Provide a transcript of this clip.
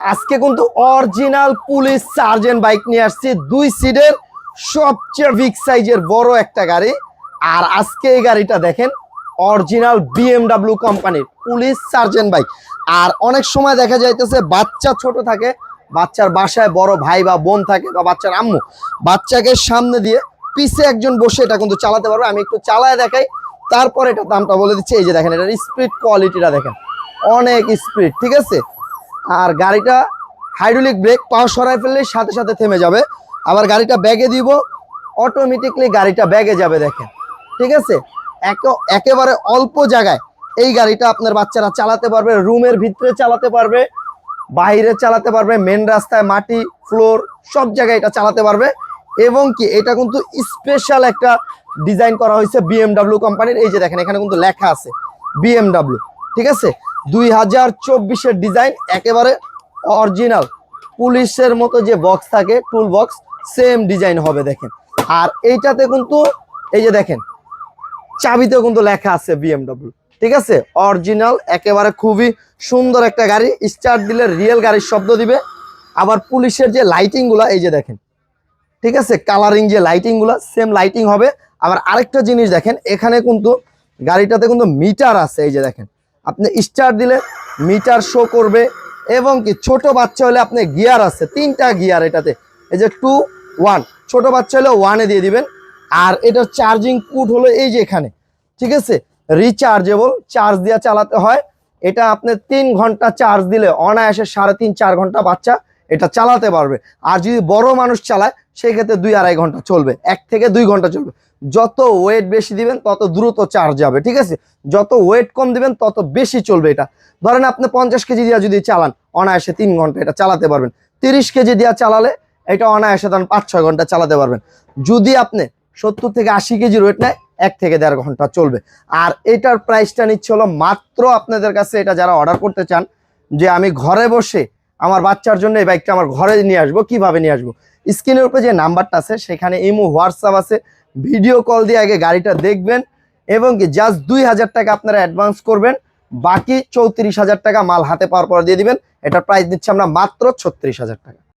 আজকে কিন্তু original police sergeant bike নিয়ে আসছি দুই সিটের সবচেয়ে বিগ সাইজের বড় একটা গাড়ি। আর আজকে এই গাড়িটা দেখেন, অরিজিনাল বিএমডাব্লিউ কোম্পানির পুলিশ সার্জেন্ট বাইক। আর অনেক সময় দেখা যাইতেছে বাচ্চা ছোট থাকে, বাচ্চার বাসায় বড় ভাই বা বোন থাকে বা বাচ্চার আম্মু, বাচ্চাকে সামনে দিয়ে পিছে একজন বসে এটা কিন্তু চালাতে পারবে। আমি একটু চালায় দেখাই, তারপর এটা দামটা বলে দিচ্ছি। এই যে দেখেন, এটার স্পিড কোয়ালিটিটা দেখেন, অনেক স্পিড ঠিক আছে? আর গাড়িটা হাইড্রোলিক ব্রেক পাওয়ার সরাই ফেললে সাথে সাথে থেমে যাবে। আবার গাড়িটা ব্যাগে দিব অটোমেটিকলি গাড়িটা ব্যাগে যাবে দেখেন। ঠিক আছে? একে- একেবারে অল্প জায়গায় এই গাড়িটা আপনার বাচ্চারা চালাতে পারবে, রুমের ভিতরে চালাতে পারবে, বাইরে চালাতে পারবে মেন রাস্তায় মাটি ফ্লোর সব জায়গায় এটা চালাতে পারবে। এবং কি, এটা কিন্তু স্পেশাল একটা ডিজাইন করা হয়েছে বিএমডাব্লিউ কোম্পানির এই যে দেখেন, এখানে কিন্তু লেখা আছে বিএমডাব্লিউ ঠিক আছে? দুই হাজার চব্বিশের ডিজাইন একেবারে অরিজিনাল। পুলিশের মতো যে বক্স থাকে টুল বক্স সেম ডিজাইন হবে, দেখেন। আর এইটাতে কিন্তু, এই যে দেখেন, চাবিতেও কিন্তু লেখা আছে বিএমডব্লিউ ঠিক আছে? অরিজিনাল, একেবারে খুবই সুন্দর একটা গাড়ি। স্টার্ট দিলে রিয়েল গাড়ির শব্দ দিবে। আবার পুলিশের যে লাইটিংগুলা এই যে দেখেন, ঠিক আছে? কালারিং যে লাইটিংগুলা সেম লাইটিং হবে। আবার আরেকটা জিনিস দেখেন, এখানে কিন্তু গাড়িটাতে কিন্তু মিটার আছে, এই যে দেখেন। আপনি স্টার দিলে মিটার শো করবে এবং কি ছোট বাচ্চা হলে আপনি গিয়ার আছে, তিনটা গিয়ার এটাতে। এই যে টু ওয়ান ছোট বাচ্চা হলে ওয়ানে দিয়ে দিবেন। আর এটার চার্জিং কুট হলো এই যে এখানে। ঠিক আছে? রিচার্জেবল চার্জ দিয়ে চালাতে হয়। এটা আপনি তিন ঘণ্টা চার্জ দিলে, অনায়াসে সাড়ে তিন, চার ঘণ্টা বাচ্চা এটা চালাতে পারবে। আর যদি বড় মানুষ চালায় সেই ক্ষেত্রে দুই আড়াই ঘণ্টা চলবে। এক থেকে দুই ঘণ্টা চলবে। যত ওয়েট বেশি দিবেন, তত দ্রুত চার্জ যাবে, ঠিক আছে? যত ওয়েট কম দিবেন, তত বেশি চলবে এটা। ধরেন আপনি পঞ্চাশ কেজি দিয়ে যদি চালান, অনায়াসে তিন ঘণ্টা এটা চালাতে পারবেন। তিরিশ কেজি দিয়ে চালালে, এটা অনায়াসে ধরেন পাঁচ, ছয় ঘণ্টা চালাতে পারবেন। যদি আপনি সত্তর থেকে আশি কেজি ওয়েট নেয়, এক থেকে দেড় ঘণ্টা চলবে। আর এটার প্রাইসটা নিচ্ছে হলো মাত্র আপনাদের কাছে এটা যারা অর্ডার করতে চান, যে আমি ঘরে বসে আমার বাচ্চার জন্য এই বাইকটা আমার ঘরে নিয়ে আসব, কীভাবে নিয়ে আসব? স্ক্রিনের উপরে যে নাম্বারটা আছে, সেখানে ইমো, হোয়াটসঅ্যাপ আছে। ভিডিও কল দিয়ে আগে গাড়িটা দেখবেন এবং কি জাস্ট দুই হাজার টাকা আপনারা অ্যাডভান্স করবেন, বাকি চৌত্রিশ হাজার টাকা মাল হাতে পাওয়ার পর দিয়ে দিবেন। এটা প্রাইস দিচ্ছি আমরা মাত্র ছত্রিশ হাজার টাকা।